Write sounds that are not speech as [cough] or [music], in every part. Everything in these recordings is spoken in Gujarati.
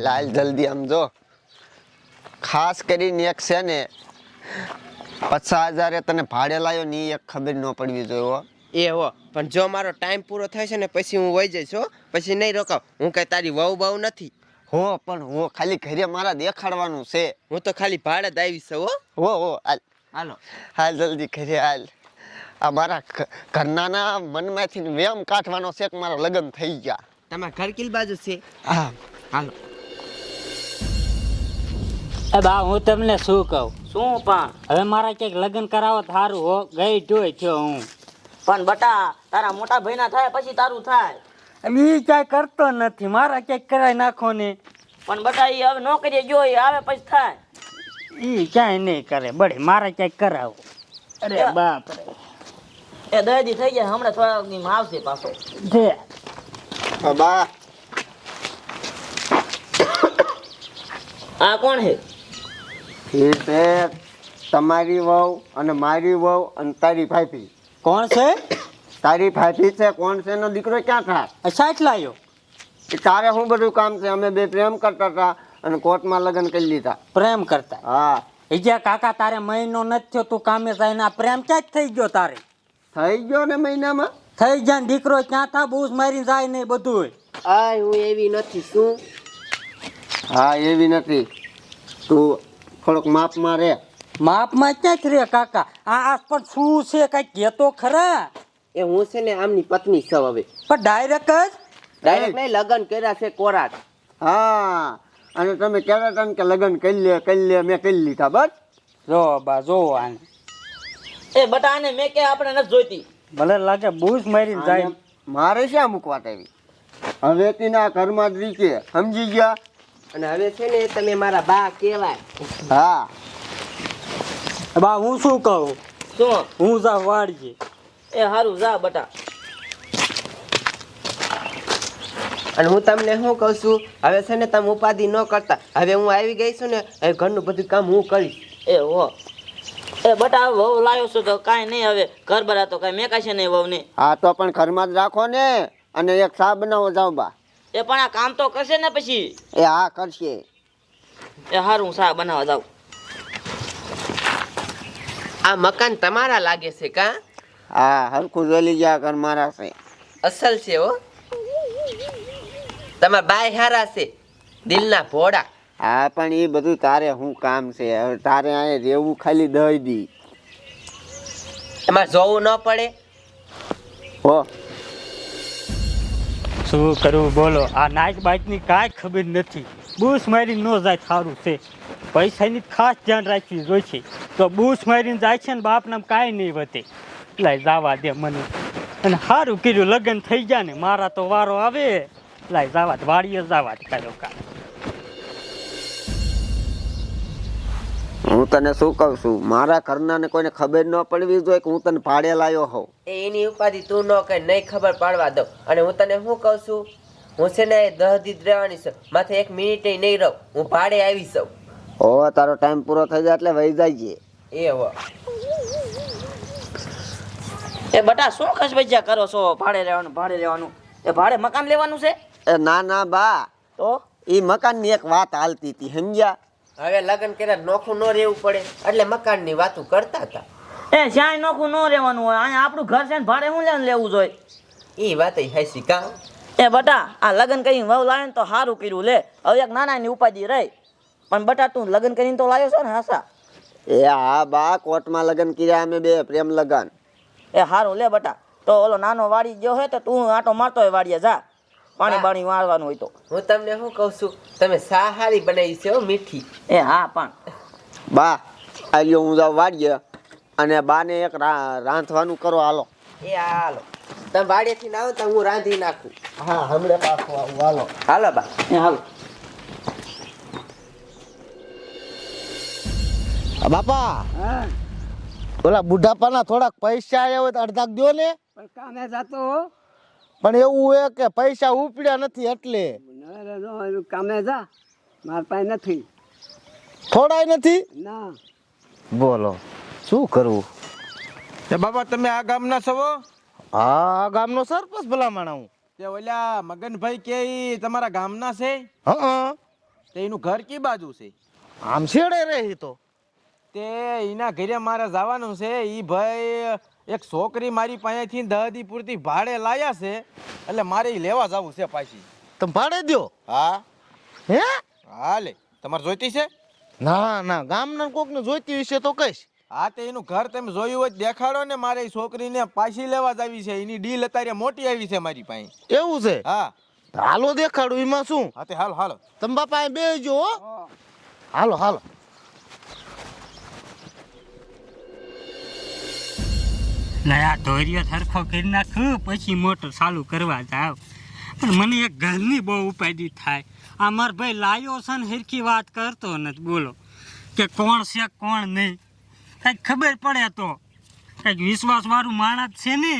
હાલ હાલ જલ્દી આમ જો. ખાસ કરીને એક છે ને પચાસ હજારે તને ભાડે લાવ્યો ને એક ખબર ન પડવી જોઈએ હો. એ હો પણ જો મારો ટાઈમ પૂરો થાય છે ને પછી હું વહી જઈશ હો. પછી નહીં રોકાવ. હું કઈ તારી વહુ બહુ નથી. હો પણ હો ખાલી ઘરે મારા દેખાડવાનું છે. હું તો ખાલી ભાડે જ આવીશ હો. હો હો હાલ. હાલો. હાલ જલ્દી ઘરે હાલ. આ મારા ઘરનાના મનમાંથી વેમ કાઢવાનો છે કે મારા લગ્ન થઈ ગયા. તમારા ઘર કિલ બાજુ છે? હા. હાલો. એ બા હું તમને શું કહું? શું પણ? હવે મારા ક્યાંક લગ્ન કરાવો તો સારું હો. ગઈ જોઈ થયો હું. પણ બટા તારા મોટા ભાઈના થાય પછી તારું થાય. એ કાંઈ કરતો નથી. મારા ક્યાંક કરાવી નાખો ને. પણ બટા એ હવે નોકરી જોઈ આવે પછી થાય. એ ક્યાંય નહીં કરે. બળે મારા ક્યાંક કરાવો. અરે બાપ રે એ દહેજી થઈ ગયા હમણાં થોડા દીમાં આવશે પાછો. જે. બા. આ કોણ છે? એ છે તમારી વહુ અને મારી વહુ અને તારી ફાફી કોણ છે? તારી ફાફી છે કોણ છે એનો દીકરો ક્યાં થાય આ સાઠ લાયો એ તારે શું બધું કામ છે? અમે બે પ્રેમ કરતા હતા અને કોર્ટમાં લગ્ન કરી લીધા. પ્રેમ કરતા? હા. એ જ્યાં કાકા તારે મહિનો નથી થયો તું કામે જાય ને આ પ્રેમ ક્યાંક થઈ ગયો તારે? થઈ ગયો ને મહિનામાં? થઈ જાય ને દીકરો ક્યાં થા? બૂસ મારી જાય નહીં બધું આ હું એવી નથી શું? હા એવી નથી. તું થોડોક માપમાં રે માપમાં ક્યાંક રે કાકા? આ આ પણ શું છે? કઈ કહેતો ખરા? એ હું છે ને આમની પત્ની છું હવે. પણ ડાયરેક્ટ જ? ડાયરેક્ટ નહીં લગ્ન કર્યા છે કોરાટ હા. અને તમે કહેતા હતા કે લગ્ન કરી લે કરી લે મેં કરી લીધા બસ. જો બા જો આને. એ બટા આને મેં કે આપણે નથી જોઈતી. ભલે લાગે બૂસ મારીને જાય. મારે શ્યાં મૂકવા તેવી હવે તેના ઘરમાં જ રીકે સમજી ગયા? અને હવે છે ને તમે મારા બા કહેવાય. હા. બા હું શું કહું? શું? હું જા વાળીએ એ સારું જા બટા. અને હું તમને શું કહું છું? હવે છે ને તમે ઉપાધિ ન કરતા. હવે હું આવી ગઈ છું ને હવે ઘરનું બધું કામ હું કરીશ. એ હો. એ બટા વહુ લાવ્યો છું તો કાંઈ નહીં હવે. ઘર બરા તો કાંઈ મેં કાશે નહીં વહુને. હા તો પણ ઘરમાં જ રાખો ને. અને એક ચા બનાવો જાઉં બા. એ પણ આ કામ તો કરશે ને પછી? એ હા કરશે. એ હારું હું સા બનાવવા જાઉં. આ મકાન તમારા લાગે છે કા? હા હરખું જોઈ ગયા ઘર મારા છે. અસલ છે હો. તમારા બાય હારા છે દિલના ભોળા. હા પણ એ બધું તારે શું કામ છે? હવે તારે અહીંયા રહેવું ખાલી દઈ દી. એમાં જોવું ન પડે. હો. શું કરવું બોલો? આ નાઇક બાઇકની કાંઈ ખબર નથી. બૂસ મારીને ન જાય સારું છે. પૈસાની ખાસ ધ્યાન રાખવી જોઈએ છે તો બૂસ મારીને જાય છે ને બાપનામ કાંઈ નહીં વધે. એટલે જવા દે મને. અને સારું કર્યું, લગ્ન થઈ ગયા ને, મારા તો વારો આવે. એટલે જવા દે, વાડીએ જવા દે, કાંઈ હું તને શું કહું છું? મારા ઘરનાને કોઈને ખબર ન પડવી જોઈએ કે હું તને ભાડે લાવ્યો હોઉં. એની ઉપાધિ તું ન કઈ નહીં ખબર પાડવા દઉં. અને હું તને શું કહું છું? હું છે ને દહ દીધ રહેવાની છું. માથે એક મિનિટ નહીં રહું. હું ભાડે આવી છું. હો તારો ટાઈમ પૂરો થઈ જાય એટલે વહી જાય એ હો. એ બટા શું ખસબજ્યા કરો છો? ભાડે રહેવાનું ભાડે રહેવાનું. એ ભાડે મકાન લેવાનું છે? એ ના ના બા. તો? એ મકાનની એક વાત હાલતી હતી સમજ્યા? હવે લગ્ન કર્યા નોખું ન રહેવું પડે. એટલે મકાનની વાતું કરતા હતા. એ શ્યાય નોખું ન રહેવાનું હોય અહીંયા આપણું ઘર છે ને ભાડે હું લેવું લેવું જોઈએ? એ વાત હાસી કા એ બટા આ લગ્ન કરીને વહુ લાવે ને તો સારું કર્યું લે. હવે એક નાનાની ઉપાધિ રહી. પણ બટા તું લગ્ન કરીને તો લાવ્યો છો ને હાસા? એ હા બા કોર્ટમાં લગ્ન કર્યા અમે બે પ્રેમ લગન. એ સારું લે બટા. તો ઓલો નાનો વાડી ગયો હોય તો તું આટો મારતો હોય વાડીએ જા. પાણી બાણી વાળવાનું હોય તો. હું તમને શું કહું છું? તમે સાહારી બનાવી છે હો મીઠી. એ હા પણ. બા આલ્યો હું જાઉં વાડીએ અને બાને એક રાંધવાનું કરો હાલો. એ હાલો. તમે વાડીએથી ના આવો તો હું રાંધી નાખું. હા હમણાં પાછું આવું હાલો. હાલો બા. એ હાલો. બાપા ઓલા બુઢાપાના થોડાક પૈસા આવ્યા હોય તો અડધાક દો ને. પણ કામે જતો પણ એવું એ કે પૈસા ઉપડ્યા નથી એટલે. એનું કામે જા માર પાસે નથી. થોડાય નથી? ના. બોલો શું કરવું? તે બાબા તમે આ ગામના છો હા? આ ગામનો સરપંચ ભલામણ હું. તે ઓલા મગનભાઈ કે ઈ તમારા ગામના છે? હા તે એનું ઘર કી બાજુ છે? આમ છેડે રહી તો. તે એના ઘરે મારે જવાનું છે. એ ભાઈ એક છોકરી મારી પાસેથી દહદી પૂરતી ભાડે લાયા છે એટલે મારે ઈ લેવા જવું છે પાછી. તમે ભાડે દ્યો? હા. હે? હાલે તમારે જોઈતી છે? ના ના ગામના કોકને જોઈતી હશે તો કહીશ. હા તે એનું ઘર તમે જોયું હોય દેખાડો ને મારે ઈ છોકરીને પાછી લેવા જ આવી છે. એની ડીલ અત્યારે મોટી આવી છે મારી પાસે. એવું છે? હા. હાલો દેખાડું એમાં શું? હા તે હાલો હાલો. તમે બાપા બે જો હો. હાલો હાલો. આ ધોર્યો સરખો કરી નાખું પછી મોટર ચાલુ કરવા જાવ. પણ મને એક ઘરની બહુ ઉપાધિ થાય. આ મારો ભાઈ લાયો છે ને હરખી વાત કરતો નથી બોલો. કે કોણ છે કોણ નહીં. કંઈક ખબર પડે તો. કંઈક વિશ્વાસવાળું માણસ છે ને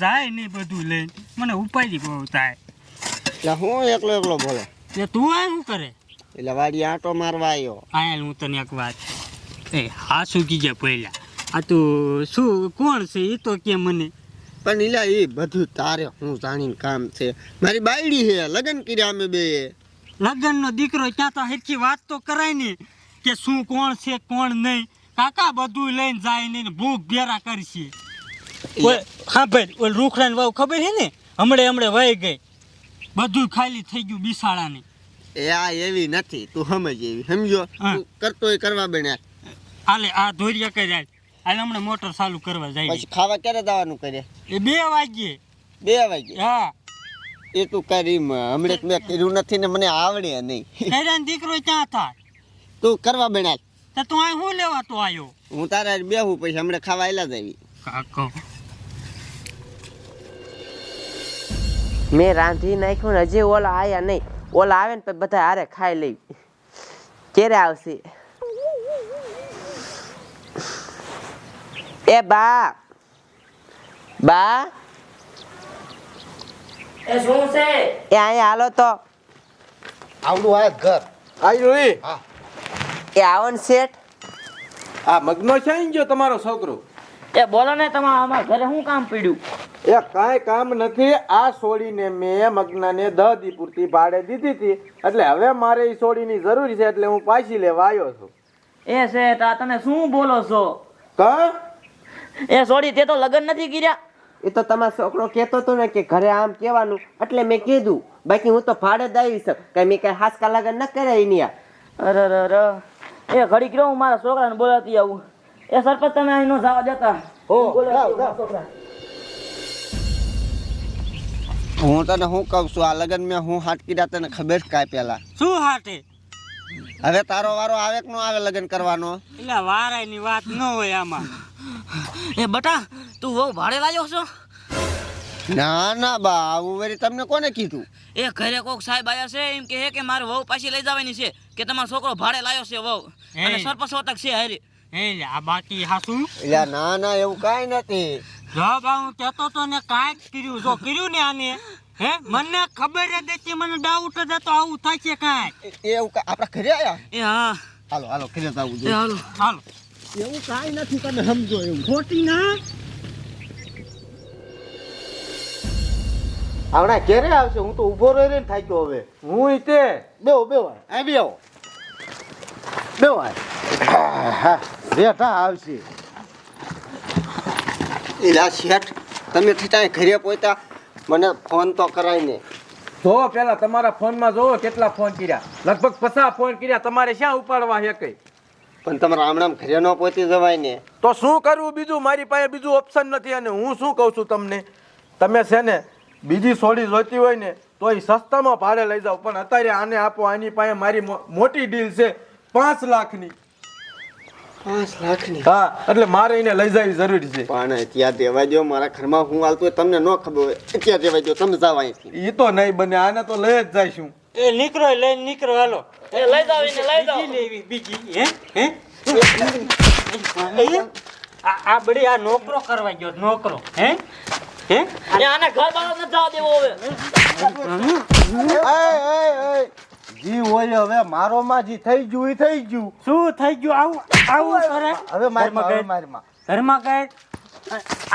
જાય નહીં બધું લઈને. મને ઉપાધિ બહુ થાય. એટલે હું એકલો એકલો બોલો? એટલે તું આ શું કરે? એટલે વાડી આંટો મારવા આવ્યો આયા હું તને એક વાત એ હા શું કીજે પહેલા. આ તું શું કોણ છે? એ તો કે મને. પણ ઇલા એ બધું તારે હું જાણીને કામ છે. મારી બાયડી છે લગ્ન કર્યા અમે બે. લગ્નનો દીકરો ત્યાં તો હેરખી વાત તો કરાય ને કે શું કોણ છે કોણ નહીં. કાકા બધું લઈને જાય ને ભૂખ ભેરા કરશે. હા ભાઈ ઓલ રૂખડાની વાવ ખબર છે ને? હમણે હમણે વહી ગઈ. બધું ખાલી થઈ ગયું બિસાડાની. એ આ એવી નથી તું સમજ એવી સમજો. કરતો હોય કરવા બન્યા. હાલે આ ધોરિયા કઈ હાલ હાલે હમણે મોટર ચાલુ કરવા જાય પછી ખાવા ક્યારે દાવાનું કરે? એ બે વાગ્યે. બે વાગે હા. એ તું કરી હમણે મેં કર્યું નથી ને મને આવડે નહીં. ખૈરાન દીકરો ક્યાં થાય તું કરવા બેણા તો તું આ શું લેવા તો આવ્યો હું તારા બેહું પછી હમણાં ખાવા એલા જ કાકો. મેં રાંધી નાખ્યું ને હજી ઓલા આયા નહીં. ઓલા આવે ને પછી બધા હારે ખાઈ લઈ. ક્યારે આવશે? એ બા. બા. એ શું છે? એ અહીંયા હાલો તો. આવડું આ ઘર. આવી રોઈ હા. એ આવન શેઠ. આ મગનો છે ને ગયો તમારો છોકરો? એ બોલો ને તમારા અમારા ઘરે શું કામ પડ્યું? એ કાંઈ કામ નથી. આ સોડીને મેં મગનાને દહ દી પૂરતી ભાડે દીધી હતી. એટલે હવે મારે એ સોડીની જરૂર છે એટલે હું પાછી લેવા આવ્યો છું. એ શેઠ આ તમે શું બોલો છો? કા? એ સોરી તે તો લગ્ન નથી કર્યા. એ તો તમારો છોકરો કહેતો હતો ને કે ઘરે આમ કહેવાનું એટલે મેં કીધું બાકી હું તો ભાડે જ આવી શક. કઈ મેં કઈ હાસકા લગન ન કર્યા એની અરે અરે એ ઘડી કર્યો હું મારા છોકરાને બોલાતી આવું. એ સરપંચ તમે અહીં નો જવા દેતા. હું તને શું કહું છું આ લગ્ન મેં હું હાથ કર્યા તને ખબર કાંઈ પેલા શું હાટે? હવે તારો વારો આવે કે ન આવે લગ્ન કરવાનો? એટલે વારાયની વાત ન હોય આમાં. [laughs] એ બટા તું વહુ ભાડે લાવ્યો છો? ના ના બા આવું વળી તમને કોને કીધું? એ ઘરે કોક સાહેબ આયા છે એમ કહે કે મારે વહુ પાછી લઈ જવાની છે કે તમારો છોકરો ભાડે લાવ્યો છે વહુ. અને. સરપંચ છે હારી. એ આ બાકી હાસું? એટલે ના ના એવું કઈ નથી. જો બા હું કહેતો તો ને કાંઈક કર્યું. જો કર્યું ને આને? હે? મને ખબર જ હતી મને ડાઉટ જ હતો આવું થાય છે કાંઈ. એવું કાંઈ આપણા ઘરે આયા? એ હા. હાલો હાલો ઘરે જ આવું એ જોઈએ. હાલો હાલો. એવું કાંઈ નથી તમે સમજો એવું. ખોટી ના? હમણાં ક્યારે આવશે હું તો ઊભો રહી રહીને થાક્યો હવે. હું તે. બેવો બેવો આ બેવો આ. બેઠા આવશે. એલા શેઠ તમે ત્યાં ઘરે પહોંચ્યા? મને ફોન તો કરાવીને જોવો પેલા તમારા ફોનમાં જોવો કેટલા ફોન કર્યા. લગભગ પચાસ ફોન કર્યા. તમારે ક્યાં ઉપાડવા હે કઈ? પણ તમારે આમણામ ઘરે ન પહોંચી જવાય ને. તો શું કરવું બીજું? મારી પાસે બીજું ઓપ્શન નથી અને હું શું કહું છું તમને? તમે છે ને બીજી સોડી જોઈતી હોય ને તો એ સસ્તામાં ભાડે લઈ જાઓ. પણ અત્યારે આને આપો. આની પાસે મારી મોટી ડીલ છે પાંચ લાખની. પાંચ લાખની. હા એટલે મારે એને લઈ જવી જરૂરી છે. પણ ત્યાં દેવા દો મારા ઘરમાં હું હાલતું હોય તમને ન ખબર હોય ત્યાં દેવા દો તમે જાવ અહીંથી. એ તો નહીં બને આને તો લઈ જ જઈશું. એ નીકળો લઈને નીકળો હાલો. એ લઈ એને લઈ જાઓ. બીજી લેવી બીજી હે હે? આ આ બડી આ નોકરો કરવા ગયો નોકરો હે? હે? આને ઘર જવા દેવો હવે. જી હોય હવે મારો માં જી થઈ ગયું ઈ થઈ ગયું. શું થઈ ગયું? આવું આવું કરે? હવે મારમાં હવે ઘરમાં મારમાં. ઘરમાં કઈ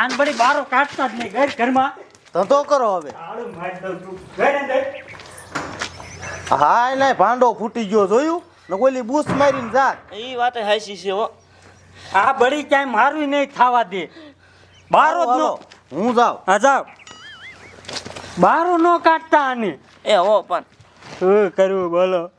આન બડી બારો કાઢતા જ નહીં ઘર ઘરમાં. ધંધો કરો હવે. આળું મારી દઉં છું ઘરે અંદર હા એને ભાંડો ફૂટી ગયો જોયું? ને ઓલી બૂસ મારીને જાત. એ વાત હાસી છે હો. આ બળી ક્યાંય મારું નહીં થવા દે. બારો જ નો હું જાઉં. હા જાવ બારો નો કાઢતા આને. એ હો પણ શું કરવું બોલો.